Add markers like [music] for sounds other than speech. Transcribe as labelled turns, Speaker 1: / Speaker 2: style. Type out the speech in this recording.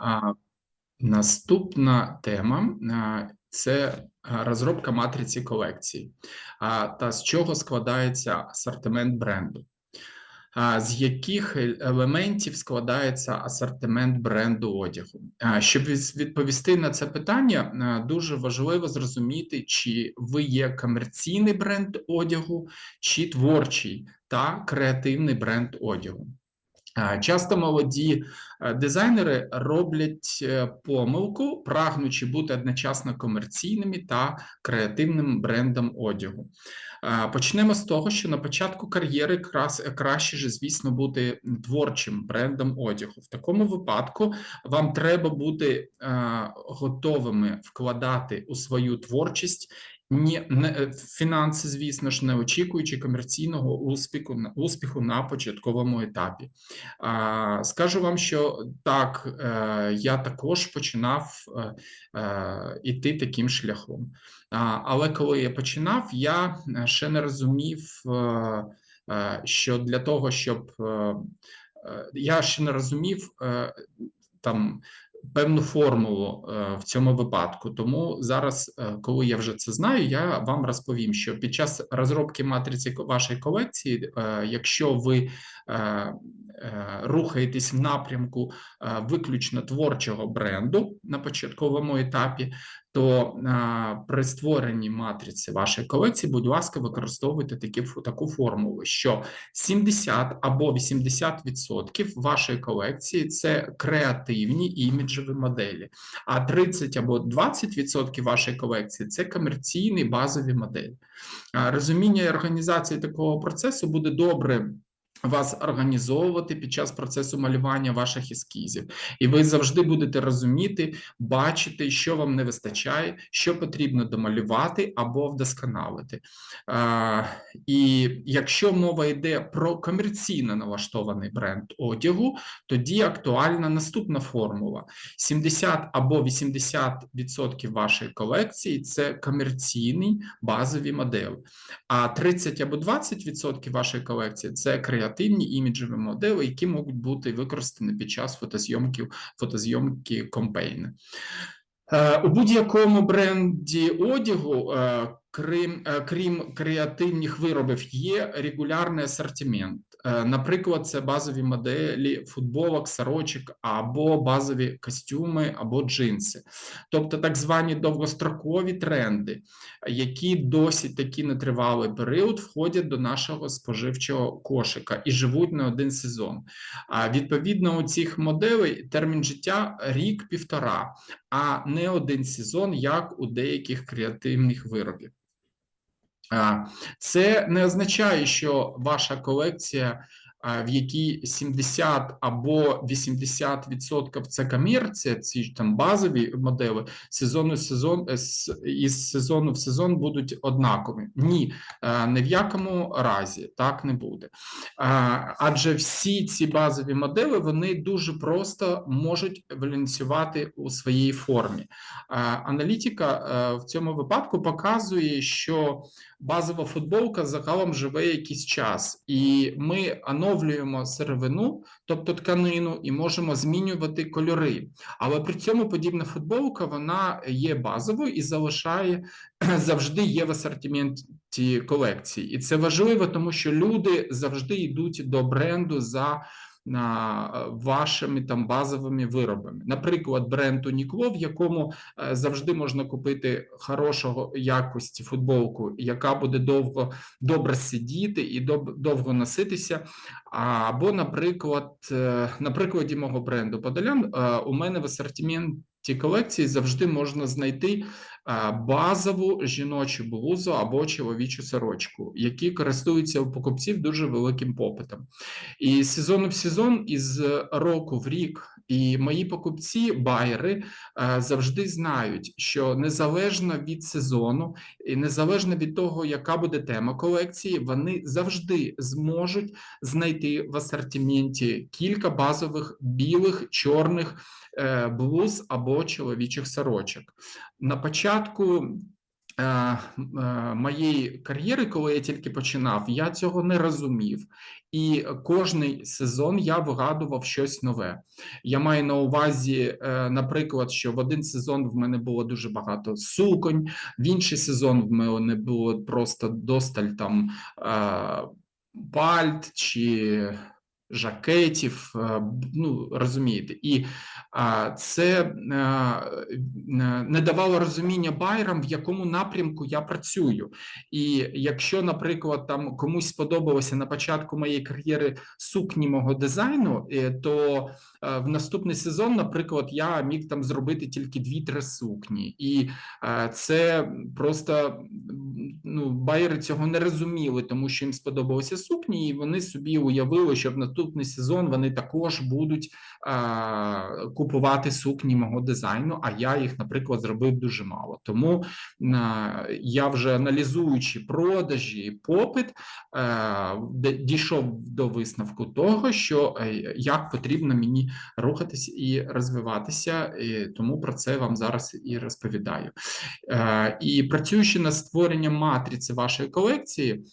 Speaker 1: А, Наступна тема це розробка матриці колекції. А, Та з чого складається асортимент бренду? З яких елементів складається асортимент бренду одягу? Щоб відповісти на це питання, дуже важливо зрозуміти, чи ви є комерційний бренд одягу, чи творчий та креативний бренд одягу. Часто молоді е, дизайнери роблять е, помилку, прагнучи бути одночасно комерційними та креативним брендом одягу. Почнемо з того, що на початку кар'єри краще ж, звісно, бути творчим брендом одягу. В такому випадку вам треба бути е, готовими вкладати у свою творчість ні, не, е, фінанси, звісно ж, не очікуючи комерційного успіху, на- успіху на початковому етапі. А, Скажу вам, що так, е, я також починав е, іти таким шляхом. Але коли я починав, я ще не розумів, що для того, щоб я ще не розумів там. Певну формулу е, в цьому випадку, тому зараз, е, коли я вже це знаю, я вам розповім, що під час розробки матриці вашої колекції, е, якщо ви рухаєтесь в напрямку е, виключно творчого бренду на початковому етапі, то е, при створенні матриці вашої колекції, будь ласка, використовуйте такі, таку формулу, що 70 або 80% вашої колекції це креативні іміджеві моделі, а 30 або 20% вашої колекції це комерційні базові моделі. Розуміння і організація такого процесу буде добре. Вас організовувати під час процесу малювання ваших ескізів, і ви завжди будете розуміти, бачити, що вам не вистачає, що потрібно домалювати або вдосконалити. А, І якщо мова йде про комерційно налаштований бренд одягу, тоді актуальна наступна формула: 70 або 80% вашої колекції це комерційні базові моделі, а 30 або 20% вашої колекції це креативні іміджеві модели, які можуть бути використані під час фотозйомки, фотозйомки компейни. Е, У будь-якому бренді одягу, е, крім, е, крім креативних виробів, є регулярний асортимент. Е, Наприклад, це базові моделі футболок, сорочок або базові костюми або джинси, тобто так звані довгострокові тренди, які досить таки нетривалий період входять до нашого споживчого кошика і живуть не один сезон. А відповідно у цих моделей термін життя рік-півтора а не один сезон, як у деяких креативних виробів. Це не означає, що ваша колекція, в якій 70 або 80% це комерція, ці там базові моделі, сезону сезон е, із сезону в сезон будуть однакові. Ні, е, ні в якому разі так не буде. Адже всі ці базові моделі вони дуже просто можуть балансувати у своїй формі. Аналітика е, в цьому випадку показує, що базова футболка загалом живе якийсь час, і ми оновлюємо сировину, тобто тканину, і можемо змінювати кольори. Але при цьому подібна футболка вона є базовою і залишає [clears throat] завжди є в асортименті колекції. І це важливо, тому що люди завжди йдуть до бренду за вашими там базовими виробами. Наприклад, бренд Uniqlo, в якому е, завжди можна купити хорошого якості футболку, яка буде довго добре сидіти і довго носитися. Або, наприклад, е, на прикладі мого бренду Подолян, е, у мене в асортименті колекції завжди можна знайти е, базову жіночу блузу або чоловічу сорочку, які користуються у покупців дуже великим попитом. І з сезону в сезон, із року в рік, і мої покупці, байери, е, завжди знають, що незалежно від сезону і незалежно від того, яка буде тема колекції, вони завжди зможуть знайти в асортименті кілька базових білих, чорних е, блуз або чоловічих сорочок. На початку моєї кар'єри, коли я тільки починав, я цього не розумів. І кожний сезон я вигадував щось нове. Я маю на увазі, е, наприклад, що в один сезон в мене було дуже багато суконь, в інший сезон в мене було просто досталь там е, пальт чи жакетів. е, Ну розумієте, і це не давало розуміння байерам, в якому напрямку я працюю. І якщо, наприклад, там комусь сподобалося на початку моєї кар'єри сукні мого дизайну, е, то е, в наступний сезон, наприклад, я міг там зробити тільки дві-три сукні, і це просто ну, байери цього не розуміли, тому що їм сподобалися сукні, і вони собі уявили, що в наступний сезон вони також будуть е, купувати сукні мого дизайну. А я їх, наприклад, зробив дуже мало. Тому е, я вже аналізуючи продажі і попит, е, дійшов до висновку того, що е, як потрібно мені рухатись і розвиватися, і тому про це вам зараз і розповідаю. Е, І працюючи над створенням матриці вашої колекції,